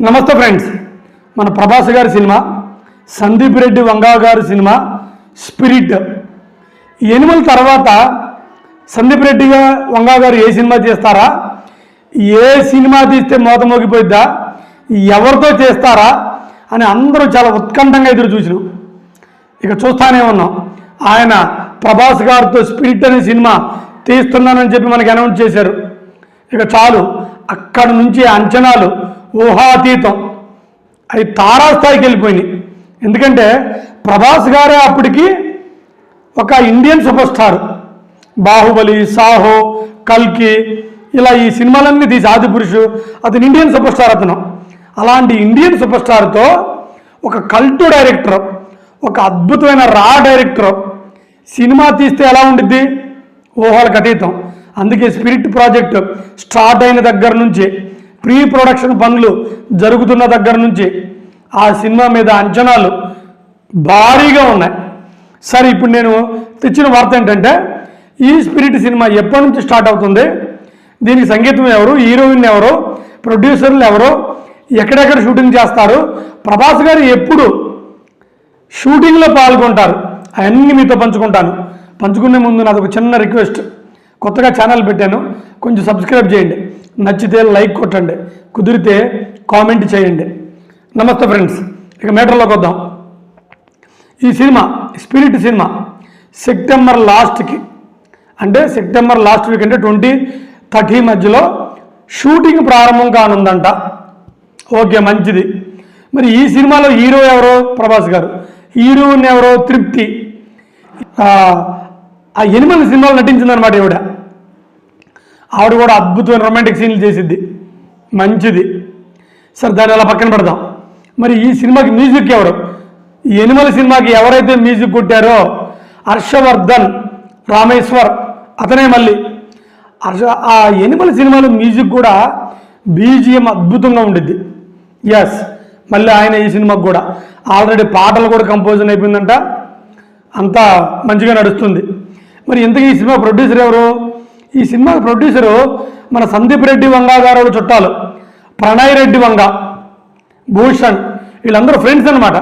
నమస్తే ఫ్రెండ్స్. మన ప్రభాస్ గారి సినిమా సందీప్ రెడ్డి వంగా గారి సినిమా స్పిరిట్. ఎనిమల్ తర్వాత సందీప్ రెడ్డి వంగా గారు ఏ సినిమా చేస్తారా? ఏ సినిమా తీస్తే మోత మోగిపోయిద్దా? ఎవరితో చేస్తారా? అని అందరూ చాలా ఉత్కంఠంగా ఎదురు చూసినాం. ఇక చూస్తానే ఉన్నాం. ఆయన ప్రభాస్ గారితో స్పిరిట్ అనే సినిమా తీస్తున్నానని చెప్పి మనకి అనౌన్స్ చేశారు. ఇక చాలు అక్కడ నుంచి అంచనాలు ఊహాతీతం. అవి తారాస్థాయికి వెళ్ళిపోయినాయి ఎందుకంటే ప్రభాస్ గారే అప్పటికి ఒక Indian super star Baahubali Saaho కల్కి ఇలా ఈ సినిమాలన్నీ తీసి ఆది పురుషు అతను ఇండియన్ సూపర్ స్టార్ అతను. అలాంటి ఇండియన్ సూపర్ స్టార్తో ఒక కల్టు డైరెక్టర్ ఒక అద్భుతమైన రా డైరెక్టర్ సినిమా తీస్తే ఎలా ఉండిద్ది? ఊహలకు అతీతం. అందుకే స్పిరిట్ ప్రాజెక్ట్ స్టార్ట్ అయిన దగ్గర నుంచి ప్రీ ప్రొడక్షన్ పనులు జరుగుతున్న దగ్గర నుంచి ఆ సినిమా మీద అంచనాలు భారీగా ఉన్నాయి. సరే ఇప్పుడు నేను తెచ్చిన వార్త ఏంటంటే ఈ స్పిరిట్ సినిమా ఎప్పటి నుంచి స్టార్ట్ అవుతుంది? దీనికి సంగీతం ఎవరు? హీరోయిన్ ఎవరు? ప్రొడ్యూసర్లు ఎవరు? ఎక్కడెక్కడ షూటింగ్ చేస్తారు? ప్రభాస్ గారు ఎప్పుడు షూటింగ్లో పాల్గొంటారు? అవన్నీ మీతో పంచుకుంటాను. పంచుకునే ముందు నాది ఒక చిన్న రిక్వెస్ట్. కొత్తగా ఛానల్ పెట్టాను. కొంచెం సబ్స్క్రైబ్ చేయండి. నచ్చితే లైక్ కొట్టండి. కుదిరితే కామెంట్ చేయండి. నమస్తే ఫ్రెండ్స్. ఇక మేటర్లోకి వద్దాం. ఈ సినిమా స్పిరిట్ సినిమా సెప్టెంబర్ లాస్ట్కి అంటే సెప్టెంబర్ లాస్ట్ వీక్ అంటే ట్వంటీ థర్టీ మధ్యలో షూటింగ్ ప్రారంభం కానుందంట. ఓకే మంచిది. మరి ఈ సినిమాలో హీరో ఎవరో? ప్రభాస్ గారు. హీరోయిన్ ఎవరో? తృప్తి. ఆ, ఎనిమిది సినిమాలు నటించిందనమాట ఈవిడ. ఆవిడ కూడా అద్భుతమైన రొమాంటిక్ సీన్లు చేసిద్ది. మంచిది. సరే దాన్ని అలా పక్కన పెడదాం. మరి ఈ సినిమాకి మ్యూజిక్ ఎవరు? ఈ ఎనిమల సినిమాకి ఎవరైతే మ్యూజిక్ కొట్టారో హర్షవర్ధన్ రామేశ్వర్ అతనే మళ్ళీ. హర్ష ఆ ఎనిమల సినిమాలో మ్యూజిక్ కూడా బీజిఎం అద్భుతంగా ఉండిద్ది. ఎస్ మళ్ళీ ఆయన ఈ సినిమాకి కూడా. ఆల్రెడీ పాటలు కూడా కంపోజన్ అయిపోయిందంట. అంతా మంచిగా నడుస్తుంది. మరి ఇంతకీ ఈ సినిమా ప్రొడ్యూసర్ ఎవరు? ఈ సినిమా ప్రొడ్యూసరు మన సందీప్ రెడ్డి వంగాగారు చుట్టాలు ప్రణయ్ రెడ్డి వంగ భూషణ్ వీళ్ళందరూ ఫ్రెండ్స్ అనమాట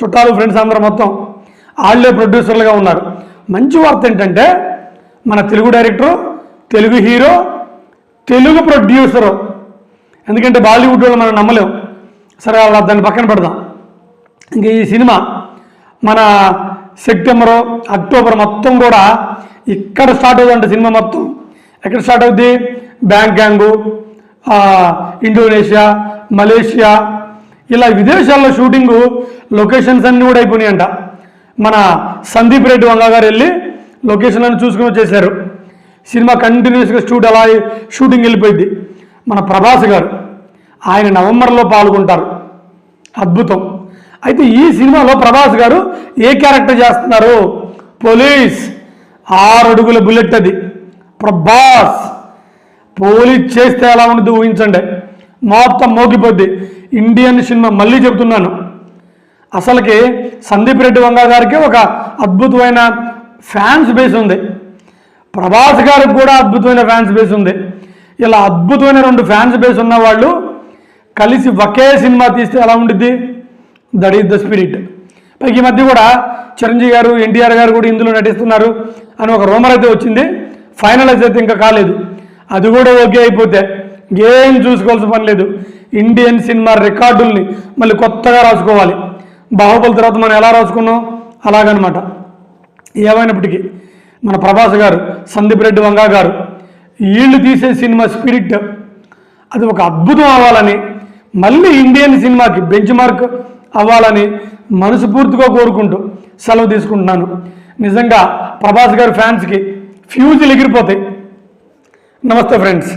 చుట్టాలు ఫ్రెండ్స్ అందరూ మొత్తం వాళ్ళే ప్రొడ్యూసర్లుగా ఉన్నారు. మంచి వార్త ఏంటంటే మన Telugu director Telugu hero Telugu producer ఎందుకంటే బాలీవుడ్ వాళ్ళు మనం నమ్మలేం సరే అలా దాన్ని పక్కన పెడదాం. ఇంక ఈ సినిమా మన సెప్టెంబరు అక్టోబర్ మొత్తం కూడా ఇక్కడ స్టార్ట్ అవుతుంది సినిమా మొత్తం. ఎక్కడ స్టార్ట్ అవుద్ది? బ్యాంకాంగు గ్యాంగు ఇండోనేషియా మలేషియా. ఇలా విదేశాల్లో షూటింగు లొకేషన్స్ అన్నీ కూడా అయిపోయినాయంట. మన సందీప్ రెడ్డి వంగ గారు వెళ్ళి లొకేషన్ చూసుకుని వచ్చేసారు. సినిమా కంటిన్యూస్గా షూట్ అలా షూటింగ్ వెళ్ళిపోయింది. మన ప్రభాస్ గారు ఆయన నవంబర్లో పాల్గొంటారు. అద్భుతం. అయితే ఈ సినిమాలో ప్రభాస్ గారు ఏ క్యారెక్టర్ చేస్తున్నారు? పోలీస్. ఆరు అడుగుల బుల్లెట్ అది. ప్రభాస్. పోలీస్ చేస్తే ఎలా ఉంటుంది ఊహించండి. మొత్తం మోగిపోద్ది. ఇండియన్ సినిమా మళ్ళీ చెప్తున్నాను అసలుకి సందీప్ రెడ్డి వంగ గారికి ఒక అద్భుతమైన ఫ్యాన్స్ బేస్ ఉంది. ప్రభాస్ గారికి కూడా అద్భుతమైన ఫ్యాన్స్ బేస్ ఉంది. ఇలా అద్భుతమైన రెండు ఫ్యాన్స్ బేస్ ఉన్న వాళ్ళు కలిసి ఒకే సినిమా తీస్తే ఎలా ఉండిద్ది? దట్ ఈస్ ద స్పిరిట్ పైకి ఈ మధ్య కూడా చిరంజీవి గారు ఎన్టీఆర్ గారు కూడా ఇందులో నటిస్తున్నారు అని ఒక రూమర్ అయితే వచ్చింది. ఫైనలైజ్ అయితే ఇంకా కాలేదు. అది కూడా ఓకే అయిపోతే ఏం చూసుకోవాల్సిన పని లేదు. ఇండియన్ సినిమా రికార్డుల్ని మళ్ళీ కొత్తగా రాసుకోవాలి. బాహుబలి తర్వాత మనం ఎలా రాసుకున్నాం? అలాగనమాట. ఏమైనప్పటికీ మన ప్రభాస్ గారు సందీప్ రెడ్డి వంగా గారు వీళ్ళు తీసే సినిమా స్పిరిట్ అది ఒక అద్భుతం అవ్వాలని మళ్ళీ ఇండియన్ సినిమాకి బెంచ్ మార్క్ అవ్వాలని మనస్ఫూర్తిగా కోరుకుంటూ సెలవు తీసుకుంటున్నాను. నిజంగా ప్రభాస్ గారి ఫ్యాన్స్కి ఫ్యూజులు ఎగిరిపోతాయి. నమస్తే ఫ్రెండ్స్.